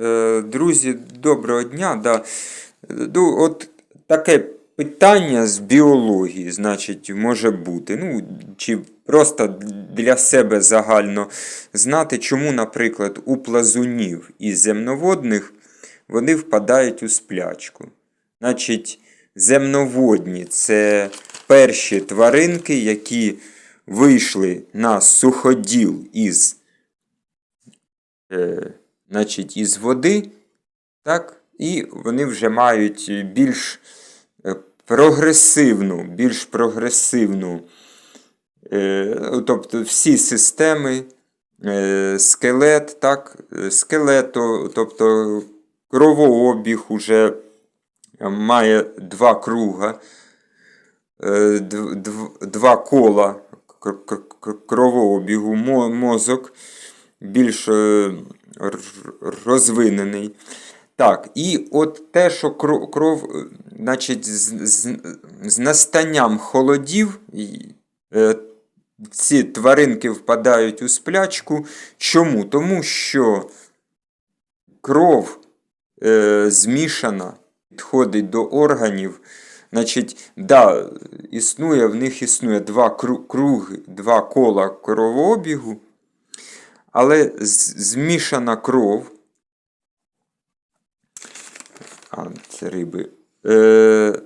Е, Друзі, доброго дня. Да. Ну, от таке питання з біології, значить, може бути. Ну, чи просто для себе загально знати, чому, наприклад, у плазунів і земноводних вони впадають у сплячку. Значить, земноводні це перші тваринки, які вийшли на суходіл із е, значить, із води, так, і вони вже мають більш е, прогресивну, більш прогресивну, е, тобто всі системи, е, скелет, так, е, скелету, тобто кровообіг уже має два круга, е, дв- дв- два кола кровообігу, мозок більш е, розвинений. Так, і от те, що кров, е, значить, з, з, з настанням холодів е, ці тваринки впадають у сплячку. Чому? Тому що кров е, змішана, підходить до органів. Значить, да, існує, в них існує два круги, два кола кровообігу, але змішана кров. А, це риби. Е,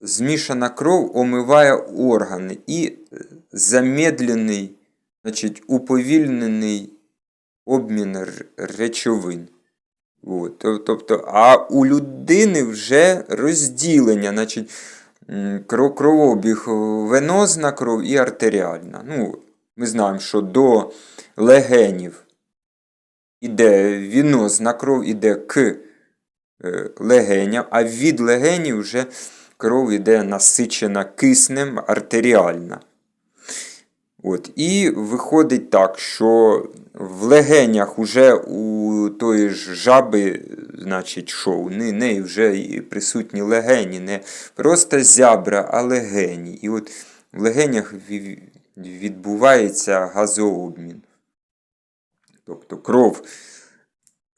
змішана кров омиває органи і е, замедлений, значить, уповільнений обмін речовин. От, тобто, а у людини вже розділення, значить, кров- кровообіг венозна кров і артеріальна. Ну, ми знаємо, що до легенів іде вінозна кров, іде к е, легеням, а від легенів вже кров іде насичена киснем артеріальна. От. І виходить так, що в легенях уже у тої ж жаби, значить, що у не- неї вже присутні легені, не просто зябра, а легені. І от в легенях відбувається газообмін. Тобто кров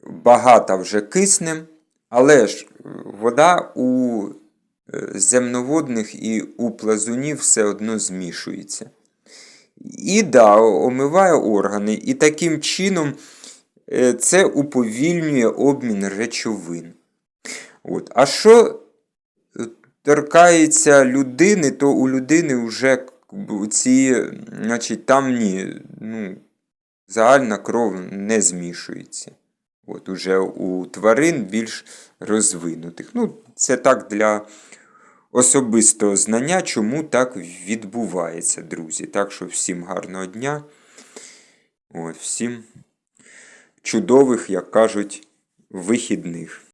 багата вже киснем, але ж вода у е, земноводних і у плазунів все одно змішується. І да, омиває органи. І таким чином е, це уповільнює обмін речовин. От. А що е, торкається людини, то у людини вже ці, значить, там ні, ну, загальна кров не змішується. От уже у тварин більш розвинутих. Ну, це так для особистого знання, чому так відбувається, друзі. Так що всім гарного дня. От, всім чудових, як кажуть, вихідних.